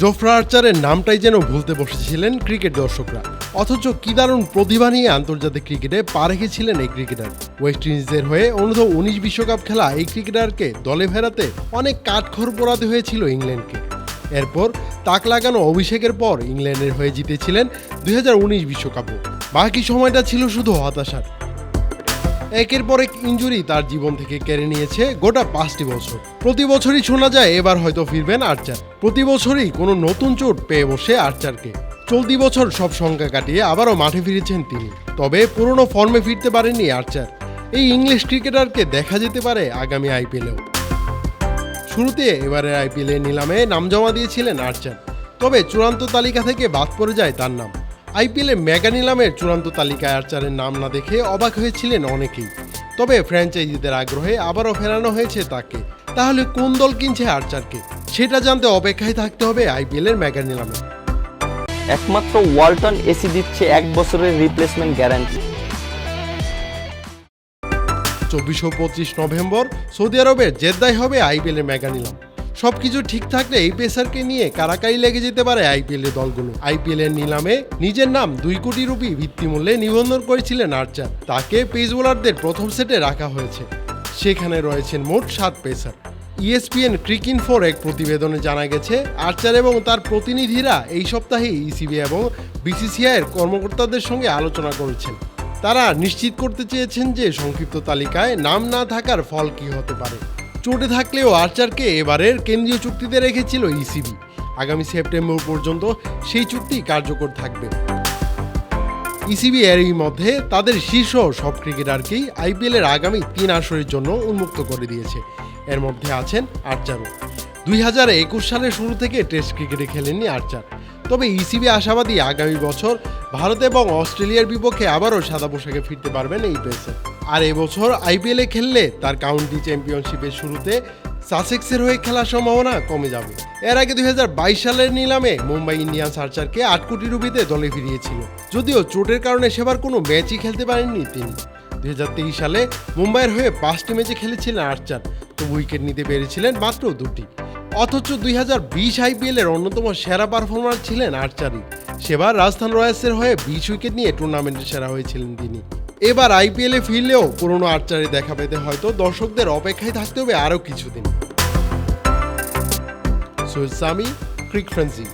জোফরা আর্চারের নামটাই যেন ভুলতে বসেছিলেন ক্রিকেট দর্শকরা। অথচ কি দারুণ প্রতিভা নিয়ে আন্তর্জাতিক ক্রিকেটে পা রেখেছিলেন এই ক্রিকেটার। ওয়েস্ট ইন্ডিজের হয়ে অনূর্ধ্ব উনিশ বিশ্বকাপ খেলা এই ক্রিকেটারকে দলে ফেরাতে অনেক কাঠখড় পোড়াতে হয়েছিল ইংল্যান্ডকে। এরপর তাক লাগানো অভিষেকের পর ইংল্যান্ডের হয়ে জিতেছিলেন দুই বিশ্বকাপও। বাকি সময়টা ছিল শুধু হতাশার। একের পর এক ইঞ্জুরি তার জীবন থেকে কেড়ে নিয়েছে গোটা পাঁচটি বছর। প্রতি বছরই শোনা যায়, এবার হয়তো ফিরবেন আর্চার। প্রতি বছরই কোনো নতুন চোট পেয়ে বসে আর্চারকে। চলতি বছর সব সংখ্যা কাটিয়ে আবারও মাঠে ফিরেছেন তিনি। তবে পুরনো ফর্মে ফিরতে পারেননি আর্চার। এই ইংলিশ ক্রিকেটারকে দেখা যেতে পারে আগামী আইপিএলেও। শুরুতে এবারের আইপিএলের নিলামে নাম জমা দিয়েছিলেন আর্চার। তবে চূড়ান্ত তালিকা থেকে বাদ পড়ে যায় তার নাম। আইপিএলে মেগা নিলামের চূড়ান্ত তালিকায় আর্চারের নাম না দেখে অবাক হয়েছিলেন অনেকেই। তবে ফ্র্যাঞ্চাইজিদের আগ্রহে আবারও ফেরানো হয়েছে তাকে। তাহলে কোন দল কিনছে আর্চারকে? সেটা জানতে অপেক্ষায় থাকতে হবে আইপিএলের মেগা নিলামে। একমাত্র ওয়ালটন এসি দিচ্ছে এক বছরের রিপ্লেসমেন্ট গ্যারান্টি চব্বিশ ও পঁচিশ নভেম্বর সৌদি আরবের জেদ্দায় হবে আইপিএলের মেগা নিলাম। সবকিছু ঠিক থাকলে এই পেসারকে নিয়ে কারাকারি লেগে যেতে পারে আইপিএল এর দলগুলো। আইপিএল এর নিলামে নিজের নাম দুই কোটি রুপি ভিত্তিমূল্যে নিবন্ধন করেছিলেন আর্চার। তাকে পেস বোলারদের প্রথম সেটে রাখা হয়েছে। সেখানে রয়েছেন মোট সাত পেসার। ইএসপিএন ক্রিকিন ফোর এক প্রতিবেদনে জানা গেছে, আর্চার এবং তার প্রতিনিধিরা এই সপ্তাহে ইসিবি এবং বিসিসিআই এর কর্মকর্তাদের সঙ্গে আলোচনা করেছেন। তারা নিশ্চিত করতে চেয়েছেন যে সংক্ষিপ্ত তালিকায় নাম না থাকার ফল কি হতে পারে। চোটে থাকলেও আর্চারকে এবারের কেন্দ্রীয় চুক্তিতে রেখেছিল ইসিবি। আগামী সেপ্টেম্বর পর্যন্ত সেই চুক্তি কার্যকর থাকবে। ইসিবি এরই মধ্যে তাদের শীর্ষ সব ক্রিকেটারকেই আইপিএলের আগামী তিন আসরের জন্য উন্মুক্ত করে দিয়েছে। এর মধ্যে আছেন আর্চারও দুই হাজার একুশ সালের শুরু থেকে টেস্ট ক্রিকেটে খেলেননি আর্চার। তবে ইসিবি আশাবাদী আগামী বছর ভারত এবং অস্ট্রেলিয়ার বিপক্ষে আবারও সাদা পোশাকে ফিরতে পারবেন এই পেসার আর এবছর আইপিএলে খেললে তার কাউন্টি চ্যাম্পিয়নশিপের শুরুতে সাসেক্সের হয়ে খেলার সম্ভাবনা কমে যাবে। এর আগে দুই হাজার বাইশ সালের নিলামে মুম্বাই ইন্ডিয়ান্স আর্চারকে আট কোটি রুপিতে দলে ফিরিয়েছিল। যদিও চোটের কারণে সেবার কোনো ম্যাচই খেলতে পারেননি তিনি। দুই হাজার তেইশ সালে মুম্বাইয়ের হয়ে পাঁচটি ম্যাচে খেলেছিলেন আর্চার। উইকেট নিতে পেরেছিলেন মাত্র দুটি। অথচ দুই হাজার বিশ আইপিএলের অন্যতম সেরা পারফরমার ছিলেন আর্চারি। সেবার রাজস্থান রয়্যালসের হয়ে বিশ উইকেট নিয়ে টুর্নামেন্টে সেরা হয়েছিলেন তিনি। এবার আইপিএলে ফিরলেও পুরনো আর্চারি দেখা পেতে হয়তো দর্শকদের অপেক্ষায় থাকতে হবে আরও কিছুদিন। সৈয়দ সামি, ক্রিক ফ্রেন্সি।